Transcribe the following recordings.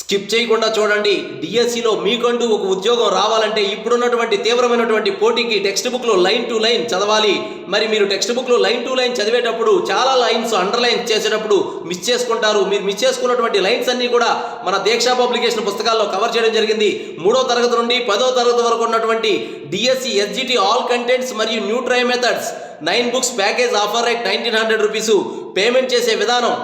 Skip చేయకుండా చూడండి. డిఎస్సిలో మీకంటూ ఒక ఉద్యోగం రావాలంటే ఇప్పుడున్నటువంటి తీవ్రమైనటువంటి పోటీకి టెక్స్ట్ బుక్లో లైన్ టు లైన్ చదవాలి. మరి మీరు టెక్స్ట్ బుక్లో లైన్ టు లైన్ చదివేటప్పుడు చాలా లైన్స్ అండర్లైన్ చేసేటప్పుడు మిస్ చేసుకుంటారు. మీరు మిస్ చేసుకున్నటువంటి లైన్స్ అన్నీ కూడా మన దీక్షా పబ్లికేషన్ పుస్తకాల్లో కవర్ చేయడం జరిగింది. మూడో తరగతి నుండి పదో తరగతి వరకు ఉన్నటువంటి డిఎస్సి ఎస్జిటి ఆల్ కంటెంట్స్ మరియు new try methods nine books package offer rate nineteen hundred rupees payment చేసే విధానం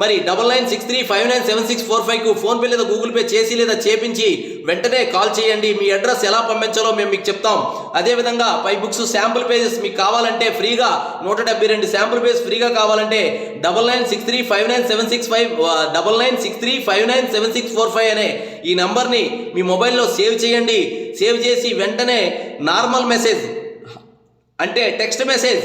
మరి double nine six three five nine seven six four ఫైవ్కు PhonePe లేదా గూగుల్ పే చేసి లేదా చేపించి వెంటనే కాల్ చేయండి. మీ అడ్రస్ ఎలా పంపించాలో మేము మీకు చెప్తాం. అదేవిధంగా పై బుక్స్ శాంపుల్ పేజెస్ మీకు కావాలంటే ఫ్రీగా నూట డెబ్బై రెండు శాంపుల్ పేజ్ ఫ్రీగా కావాలంటే double nine six three five nine seven six five double nine six three five nine seven six four five అనే ఈ నంబర్ని మీ మొబైల్లో సేవ్ చేయండి. సేవ్ చేసి వెంటనే నార్మల్ మెసేజ్ అంటే టెక్స్ట్ మెసేజ్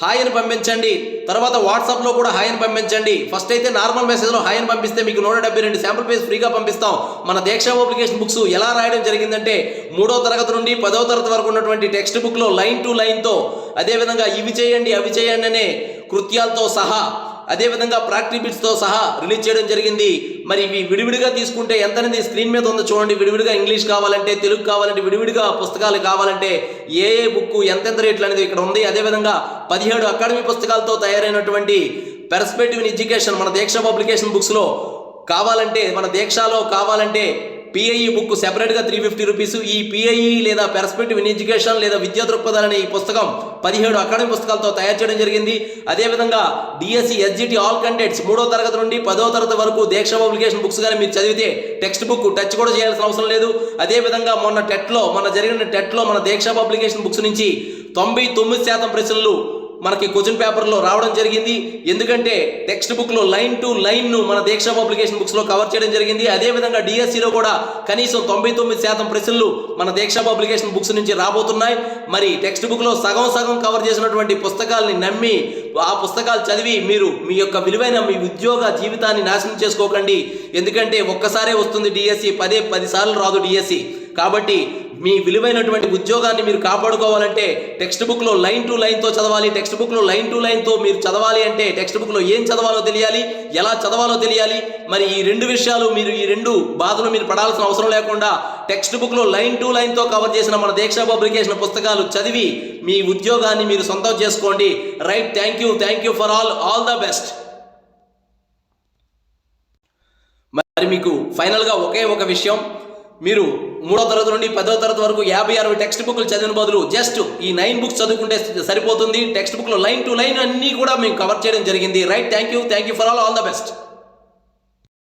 హాయ్ అని పంపించండి. తర్వాత వాట్సాప్లో కూడా హాయ్ అని పంపించండి. ఫస్ట్ అయితే నార్మల్ మెసేజ్లో హాయ్ అని పంపిస్తే మీకు నూట డెబ్బై రెండు శాంపుల్ పేజ్ ఫ్రీగా పంపిస్తాం. మన దీక్ష అప్లికేషన్ బుక్స్ ఎలా రాయడం జరిగిందంటే మూడో తరగతి నుండి పదో తరగతి వరకు ఉన్నటువంటి టెక్స్ట్ బుక్లో లైన్ టు లైన్తో అదేవిధంగా ఇవి చేయండి అవి చేయండి అనే కృత్యాలతో సహా అదేవిధంగా ప్రాక్టీ బిట్స్తో సహా రిలీజ్ చేయడం జరిగింది. మరి ఇవి విడివిడిగా తీసుకుంటే ఎంతనేది స్క్రీన్ మీద ఉందో చూడండి. విడివిడిగా ఇంగ్లీష్ కావాలంటే తెలుగు కావాలంటే విడివిడిగా పుస్తకాలు కావాలంటే ఏ ఏ బుక్ ఎంతెంత రేట్లు అనేది ఇక్కడ ఉంది. అదేవిధంగా పదిహేడు అకాడమీ పుస్తకాలతో తయారైనటువంటి పెర్స్పెక్టివ్ ఇన్ ఎడ్యుకేషన్ మన దీక్ష పబ్లికేషన్ బుక్స్లో కావాలంటే మన దీక్షలో కావాలంటే పిఐఈ బుక్ సెపరేట్గా త్రీ ఫిఫ్టీ రూపీస్ ఈ పిఐఈ లేదా పెర్స్పెక్టివ్ ఇన్ ఎడ్యుకేషన్ లేదా విద్యా దృక్పథాలని ఈ పుస్తకం పదిహేడు అకాడమీ పుస్తకాలతో తయారు చేయడం జరిగింది. అదేవిధంగా డిఎస్సి ఎస్జిటి ఆల్ కంటెంట్స్ మూడో తరగతి నుండి పదో తరగతి వరకు దీక్ష పబ్లికేషన్ బుక్స్ కానీ మీరు చదివితే టెక్స్ట్ బుక్ టచ్ కూడా చేయాల్సిన అవసరం లేదు. అదేవిధంగా మొన్న టెట్లో మన జరిగిన టెట్లో మన దీక్ష పబ్లికేషన్ బుక్స్ నుంచి తొంభై తొమ్మిది శాతం ప్రశ్నలు మనకి క్వశ్చన్ పేపర్లో రావడం జరిగింది. ఎందుకంటే టెక్స్ట్ బుక్లో లైన్ టు లైన్ను మన దీక్ష పబ్లికేషన్ బుక్స్లో కవర్ చేయడం జరిగింది. అదేవిధంగా డిఎస్సిలో కూడా కనీసం తొంభై తొమ్మిది శాతం ప్రశ్నలు మన దీక్ష పబ్లికేషన్ బుక్స్ నుంచి రాబోతున్నాయి. మరి టెక్స్ట్ బుక్లో సగం సగం కవర్ చేసినటువంటి పుస్తకాలని నమ్మి ఆ పుస్తకాలు చదివి మీరు మీ యొక్క విలువైన మీ ఉద్యోగ జీవితాన్ని నాశనం చేసుకోకండి. ఎందుకంటే ఒక్కసారే వస్తుంది డిఎస్సి పదే పది సార్లు రాదు డిఎస్సి. కాబట్టి మీ విలువైనటువంటి ఉద్యోగాన్ని మీరు కాపాడుకోవాలంటే టెక్స్ట్ బుక్లో లైన్ టు లైన్తో చదవాలి టెక్స్ట్ బుక్లో లైన్ టు లైన్తో మీరు చదవాలి అంటే టెక్స్ట్ బుక్లో ఏం చదవాలో తెలియాలి ఎలా చదవాలో తెలియాలి మరి ఈ రెండు విషయాలు మీరు ఈ రెండు బాధలు మీరు పడాల్సిన అవసరం లేకుండా టెక్స్ట్ బుక్లో లైన్ టు లైన్తో కవర్ చేసిన మన దీక్ష పబ్లికేషన్ పుస్తకాలు చదివి మీ ఉద్యోగాన్ని మీరు సొంతం చేసుకోండి. Right thank you thank you for all all the best. మరి మీకు ఫైనల్గా ఒకే ఒక విషయం మీరు మూడో తరగతి నుండి పదో తరగతి వరకు యాభై అరవై టెక్స్ట్ బుక్లు చదివిన బదులు జస్ట్ ఈ నైన్ బుక్స్ చదువుకుంటే సరిపోతుంది. టెక్స్ట్ బుక్లో లైన్ టు లైన్ అన్నీ కూడా మేము కవర్ చేయడం జరిగింది. Right thank you. Thank you for all. All the best.